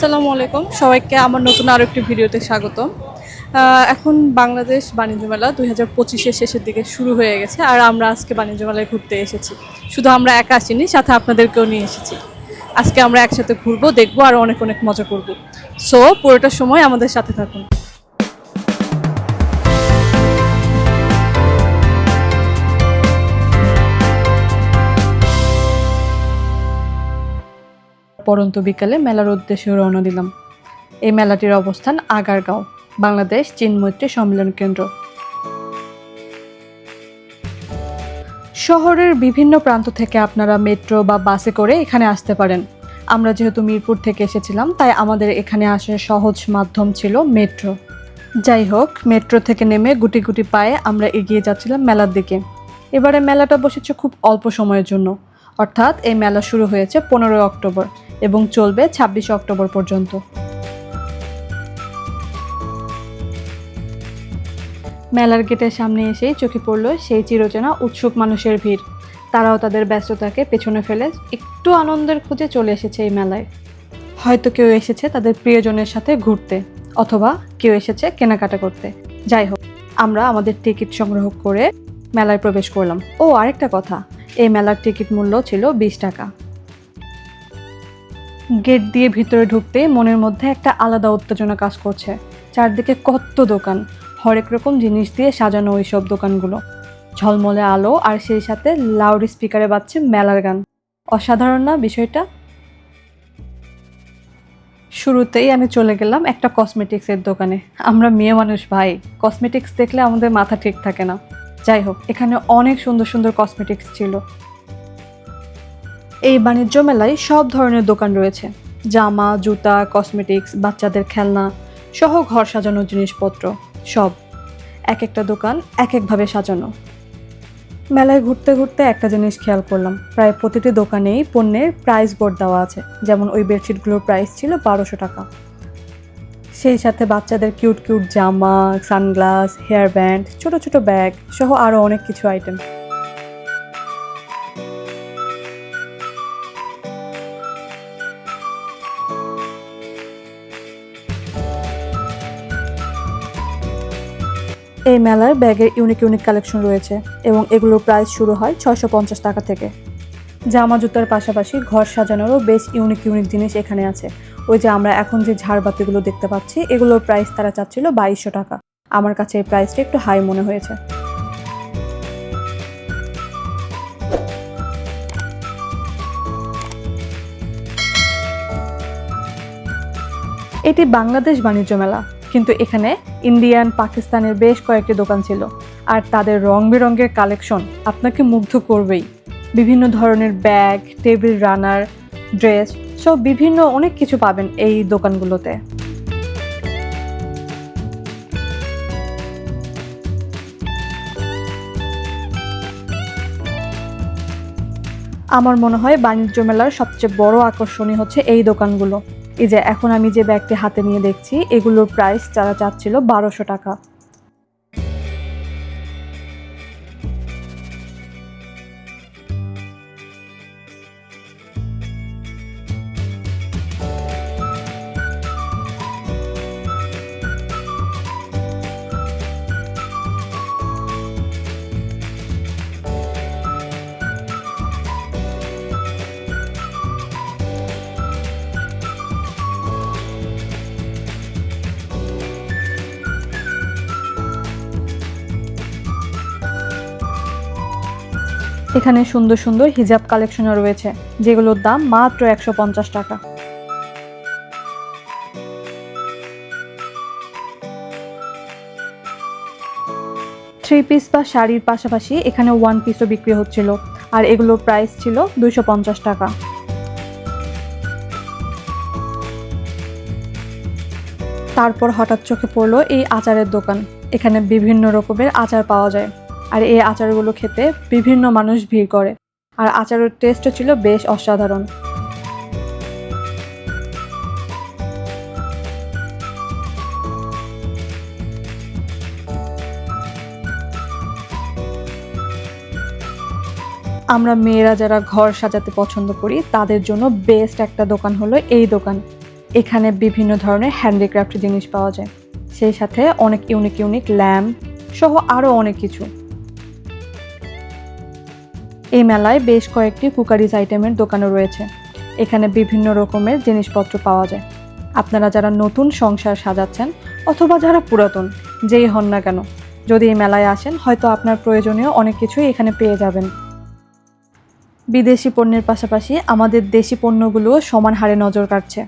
আসসালামু আলাইকুম। সবাইকে আমার নতুন আরও একটি ভিডিওতে স্বাগতম। এখন বাংলাদেশ বাণিজ্য মেলা দুই হাজার পঁচিশের শেষের দিকে শুরু হয়ে গেছে আর আমরা আজকে বাণিজ্য মেলায় ঘুরতে এসেছি। শুধু আমরা একা আসিনি, সাথে আপনাদেরকেও নিয়ে এসেছি। আজকে আমরা একসাথে ঘুরবো, দেখব আর অনেক অনেক মজা করব। সো পুরোটা সময় আমাদের সাথে থাকুন। পরন্ত বিকালে মেলার উদ্দেশ্যে রওনা দিলাম। এই মেলাটির অবস্থান আগারগাঁও, বাংলাদেশ চীন মৈত্রী সম্মেলন কেন্দ্র। শহরের বিভিন্ন প্রান্ত থেকে আপনারা মেট্রো বা বাসে করে এখানে আসতে পারেন। আমরা যেহেতু মিরপুর থেকে এসেছিলাম, তাই আমাদের এখানে আসার সহজ মাধ্যম ছিল মেট্রো। যাই হোক, মেট্রো থেকে নেমে গুটি গুটি পায়ে আমরা এগিয়ে যাচ্ছিলাম মেলার দিকে। এবারে মেলাটা বসেছে খুব অল্প সময়ের জন্য। অর্থাৎ এই মেলা শুরু হয়েছে পনেরোই অক্টোবর। এবং চলবে ছাব্বিশে অক্টোবর পর্যন্ত। মেলার গেটের সামনে এসেই চোখে পড়ল সেই চিরচেনা উৎসুক মানুষের ভিড়। তারাও তাদের ব্যস্ততাকে পেছনে ফেলে একটু আনন্দের খোঁজে চলে এসেছে এই মেলায়। হয়তো কেউ এসেছে তাদের প্রিয়জনের সাথে ঘুরতে, অথবা কেউ এসেছে কেনাকাটা করতে। যাই হোক, আমরা আমাদের টিকিট সংগ্রহ করে মেলায় প্রবেশ করলাম। ও, আরেকটা কথা, এই মেলার টিকিট মূল্য ছিল বিশ টাকা। গেট দিয়ে ভিতরে ঢুকতে মনের মধ্যে একটা আলাদা উত্তেজনা কাজ করছে। চারদিকে কত দোকান, হরেক রকম জিনিস দিয়ে সাজানো ওই সব দোকানগুলো। ঝলমলে আলো আর সেই সাথে লাউড স্পিকারে বাজছে মেলার গান। অসাধারণ না বিষয়টা? শুরুতেই আমি চলে গেলাম একটা কসমেটিক্সের দোকানে। আমরা মেয়ে মানুষ ভাই কসমেটিক্স দেখলে আমাদের মাথা ঠিক থাকে না। যাই হোক, এখানে অনেক সুন্দর সুন্দর কসমেটিক্স ছিল। এই বাণিজ্য মেলায় সব ধরনের দোকান রয়েছে। জামা, জুতা কসমেটিক্স বাচ্চাদের খেলনা সহ ঘর সাজানোর জিনিসপত্র, সব। এক একটা দোকান এক একভাবে সাজানো। মেলায় ঘুরতে ঘুরতে একটা জিনিস খেয়াল করলাম। প্রায় প্রতিটি দোকানেই পণ্যের প্রাইস বোর্ড দেওয়া আছে। যেমন ওই বেডশিটগুলোর প্রাইস ছিল বারোশো টাকা। সেই সাথে বাচ্চাদের কিউট কিউট জামা সানগ্লাস হেয়ার ব্যান্ড ছোট ছোট ব্যাগ সহ আরও অনেক কিছু আইটেম এই মেলার ব্যাগের ইউনিক ইউনিক কালেকশন রয়েছে এবং এগুলোর প্রাইস শুরু হয় ছয়শো পঞ্চাশ টাকা থেকে। জামা জুতার পাশাপাশি ঘর সাজানোরও বেশ ইউনিক ইউনিক জিনিস এখানে আছে। ওই যে আমরা এখন যে ঝাড়বাতিগুলো দেখতে পাচ্ছি, এগুলোর প্রাইস তারা চাচ্ছিল বাইশশো টাকা। আমার কাছে এই প্রাইসটা একটু হাই মনে হয়েছে। এটি বাংলাদেশ বাণিজ্য মেলা। কিন্তু এখানে ইন্ডিয়ান, পাকিস্তানের বেশ কয়েকটি দোকান ছিল। আর তাদের রং বেরঙের কালেকশন আপনাকে মুগ্ধ করবেই। বিভিন্ন ধরনের ব্যাগ, টেবিল রানার, ড্রেস সব বিভিন্ন অনেক কিছু পাবেন এই দোকানগুলোতে। আমার মনে হয় বাণিজ্য মেলার সবচেয়ে বড় আকর্ষণই হচ্ছে এই দোকানগুলো। এই যে এখন আমি যে ব্যাগটি হাতে নিয়ে দেখছি, এগুলোর প্রাইস যারা চাচ্ছিল বারোশো টাকা। এখানে সুন্দর সুন্দর হিজাব কালেকশনও রয়েছে, যেগুলোর দাম মাত্র একশো পঞ্চাশ টাকা। থ্রি পিস বা শাড়ির পাশাপাশি এখানে ওয়ান পিসও বিক্রি হচ্ছিল, আর এগুলোর প্রাইস ছিল দুইশো পঞ্চাশ টাকা। তারপর হঠাৎ চোখে পড়ল এই আচারের দোকান, এখানে বিভিন্ন রকমের আচার পাওয়া যায়। আর এই আচারগুলো খেতে বিভিন্ন মানুষ ভিড় করে। আর আচারের টেস্টও ছিল বেশ অসাধারণ। আমরা মেয়েরা যারা ঘর সাজাতে পছন্দ করি, তাদের জন্য বেস্ট একটা দোকান হলো এই দোকান। এখানে বিভিন্ন ধরনের হ্যান্ডিক্রাফট জিনিস পাওয়া যায়। সেই সাথে অনেক ইউনিক ইউনিক ল্যাম্প সহ আরও অনেক কিছু। এই মেলায় বেশ কয়েকটি কুকারিজ আইটেমের দোকানও রয়েছে। এখানে বিভিন্ন রকমের জিনিসপত্র পাওয়া যায়। আপনারা যারা নতুন সংসার সাজাচ্ছেন অথবা যারা পুরাতন, যেই হন না কেন, যদি এই মেলায় আসেন, হয়তো আপনার প্রয়োজনীয় অনেক কিছুই এখানে পেয়ে যাবেন। বিদেশি পণ্যের পাশাপাশি আমাদের দেশি পণ্যগুলোও সমান হারে নজর কাটছে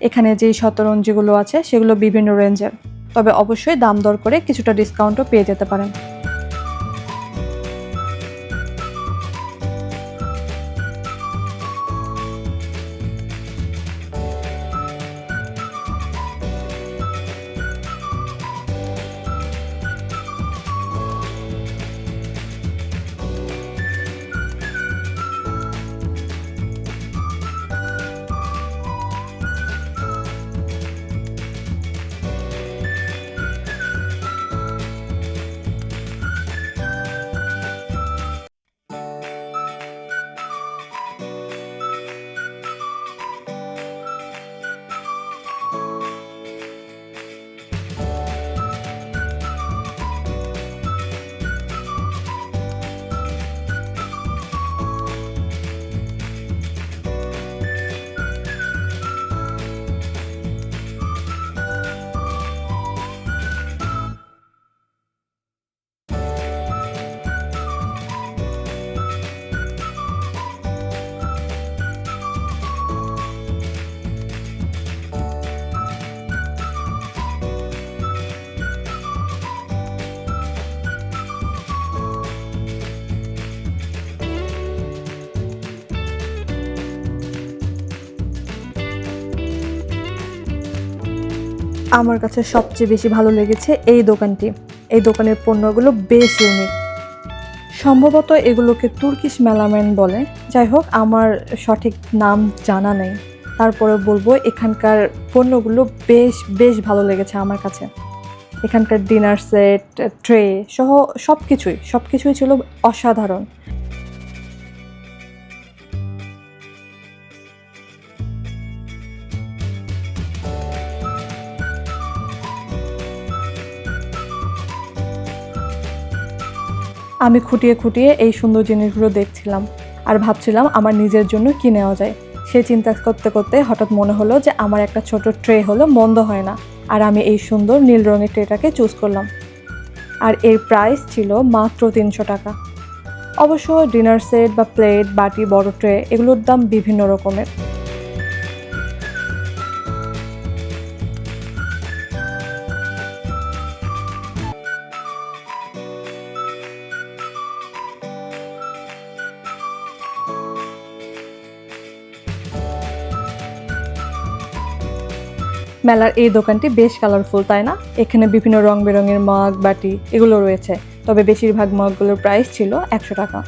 এখানে যেই শতরঞ্জিগুলো আছে, সেগুলো বিভিন্ন রেঞ্জের। তবে অবশ্যই দাম দর করে কিছুটা ডিসকাউন্টও পেয়ে যেতে পারেন। আমার কাছে সবচেয়ে বেশি ভালো লেগেছে এই দোকানটি। এই দোকানের পণ্যগুলো বেশ ইউনিক সম্ভবত এগুলোকে তুর্কিশ মেলাম্যান বলে। যাই হোক, আমার সঠিক নাম জানা নেই। তারপরে বলব, এখানকার পণ্যগুলো বেশ বেশ ভালো লেগেছে আমার কাছে। এখানকার ডিনার সেট, ট্রে সহ সব কিছুই সব কিছুই ছিল অসাধারণ। আমি খুঁটিয়ে খুঁটিয়ে এই সুন্দর জিনিসগুলো দেখছিলাম আর ভাবছিলাম আমার নিজের জন্য কি নেওয়া যায়। সে চিন্তা করতে করতে হঠাৎ মনে হলো যে আমার একটা ছোট ট্রে হলো মন্দ হয় না আর আমি এই সুন্দর নীল রঙের ট্রেটাকে চুজ করলাম। আর এর প্রাইস ছিল মাত্র তিনশো টাকা। অবশ্য ডিনার সেট বা প্লেট, বাটি, বড় ট্রে এগুলোর দাম বিভিন্ন রকমের। মেলার এই দোকানটি বেশ কালারফুল তাই না? এখানে বিভিন্ন রং বেরঙের মগ, বাটি এগুলো রয়েছে। তবে বেশিরভাগ মগগুলোর প্রাইস ছিল একশো টাকা।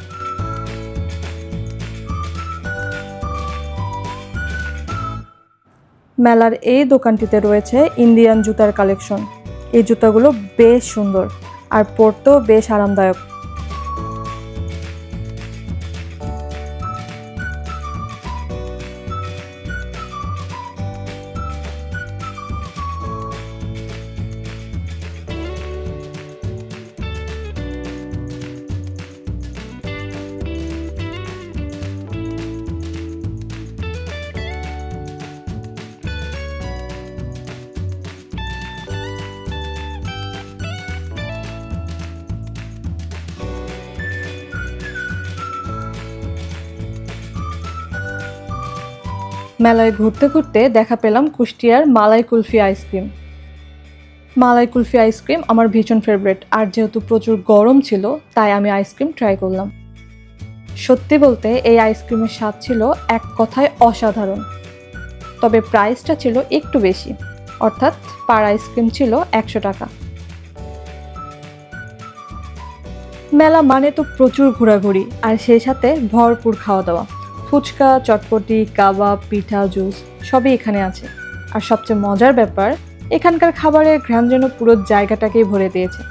মেলার এই দোকানটিতে রয়েছে ইন্ডিয়ান জুতার কালেকশন এই জুতাগুলো বেশ সুন্দর আর পরতেও বেশ আরামদায়ক। মেলায় ঘুরতে ঘুরতে দেখা পেলাম কুষ্টিয়ার malai kulfi ice cream. Malai kulfi ice cream আমার ভীষণ ফেভারিট আর যেহেতু প্রচুর গরম ছিল, তাই আমি আইসক্রিম ট্রাই করলাম। সত্যি বলতে, এই আইসক্রিমের স্বাদ ছিল এক কথায় অসাধারণ। তবে প্রাইসটা ছিল একটু বেশি, অর্থাৎ পার আইসক্রিম ছিল একশো টাকা। মেলা মানে তো প্রচুর ঘোরাঘুরি, আর সেই সাথে ভরপুর খাওয়া দাওয়া ফুচকা, চটপটি, কাবাব, পিঠা, জুস, সবই এখানে আছে। আর সবচেয়ে মজার ব্যাপার, এখানকার খাবারের ঘ্রাম যেন পুরো জায়গাটাকেই ভরে দিয়েছে।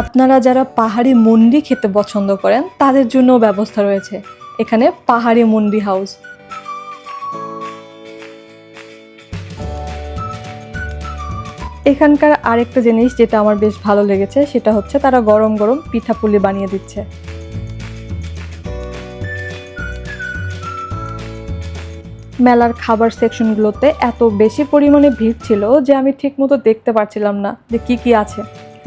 আপনারা যারা পাহাড়ি মুন্ডি খেতে পছন্দ করেন, তাদের জন্য ব্যবস্থা রয়েছে। এখানে পাহাড়ি মুন্ডি হাউস। এখানকার আরেকটা জিনিস যেটা আমার বেশ ভালো লেগেছে, সেটা হচ্ছে তারা গরম গরম পিঠাপুলি বানিয়ে দিচ্ছে। মেলার খাবার সেকশনগুলোতে এত বেশি পরিমাণে ভিড় ছিল যে আমি ঠিকমতো দেখতে পারছিলাম না যে কি কি আছে।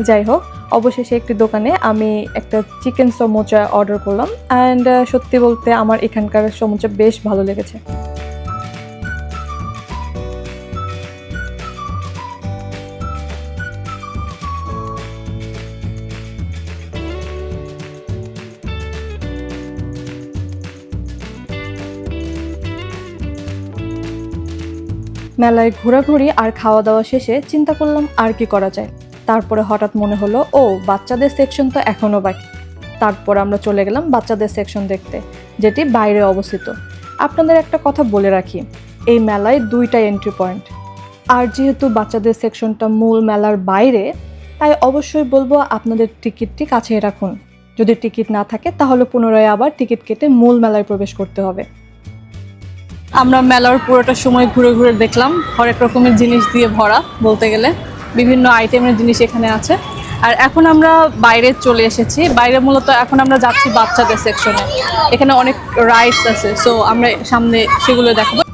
যাই হোক, অবশেষে একটি দোকানে আমি একটা চিকেন সমোচা অর্ডার করলাম। অ্যান্ড সত্যি বলতে আমার এখানকার সমোচা বেশ ভালো লেগেছে। মেলায় ঘোরাঘুরি আর খাওয়া দাওয়া শেষে চিন্তা করলাম আর কি করা যায়। তারপরে হঠাৎ মনে হলো, ও, বাচ্চাদের সেকশন তো এখনও বাকি। তারপর আমরা চলে গেলাম বাচ্চাদের সেকশন দেখতে, যেটি বাইরে অবস্থিত। আপনাদের একটা কথা বলে রাখি, এই মেলায় দুইটা এন্ট্রি পয়েন্ট আর যেহেতু বাচ্চাদের সেকশনটা মূল মেলার বাইরে, তাই অবশ্যই বলব আপনাদের টিকিটটি কাছে রাখুন। যদি টিকিট না থাকে, তাহলে পুনরায় আবার টিকিট কেটে মূল মেলায় প্রবেশ করতে হবে। আমরা মেলার পুরোটা সময় ঘুরে ঘুরে দেখলাম। হরেক রকমের জিনিস দিয়ে ভরা বলতে গেলে। বিভিন্ন আইটেমের জিনিস এখানে আছে। আর এখন আমরা বাইরে চলে এসেছি। বাইরে মূলত এখন আমরা যাচ্ছি বাচ্চাদের সেকশনে এখানে অনেক রাইডস আছে। সো আমরা সামনে সেগুলো দেখাবো।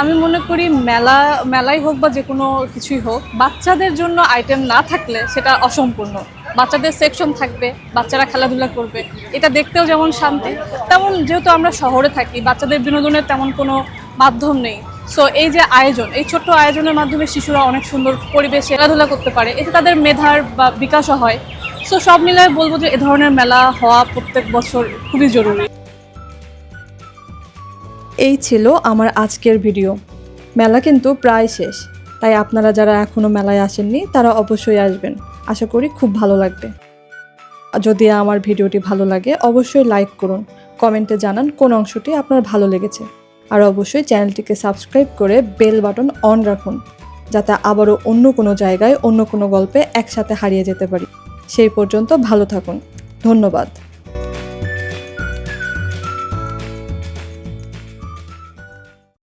আমি মনে করি মেলা, মেলাই হোক বা যে কোনো কিছুই হোক, বাচ্চাদের জন্য আইটেম না থাকলে সেটা অসম্পূর্ণ। বাচ্চাদের সেকশন থাকবে, বাচ্চারা খেলাধুলা করবে, এটা দেখতেও যেমন শান্তি, তেমন যেহেতু আমরা শহরে থাকি, বাচ্চাদের বিনোদনের তেমন কোনো মাধ্যম নেই। সো এই যে আয়োজন, এই ছোট্ট আয়োজনের মাধ্যমে শিশুরা অনেক সুন্দর পরিবেশে খেলাধুলা করতে পারে, এতে তাদের মেধার বা বিকাশও হয়। সো সব মিলায় বলব যে এ ধরনের মেলা হওয়া প্রত্যেক বছর খুবই জরুরি। এই ছিল আমার আজকের ভিডিও। মেলা কিন্তু প্রায় শেষ, তাই আপনারা যারা এখনও মেলায় আসেননি, তারা অবশ্যই আসবেন। আশা করি খুব ভালো লাগবে। যদি আমার ভিডিওটি ভালো লাগে, অবশ্যই লাইক করুন। কমেন্টে জানান কোন অংশটি আপনার ভালো লেগেছে। আর অবশ্যই চ্যানেলটিকে সাবস্ক্রাইব করে বেল বাটন অন রাখুন, যাতে আবারও অন্য কোনো জায়গায় অন্য কোনো গল্পে একসাথে হারিয়ে যেতে পারি। সেই পর্যন্ত ভালো থাকুন। ধন্যবাদ।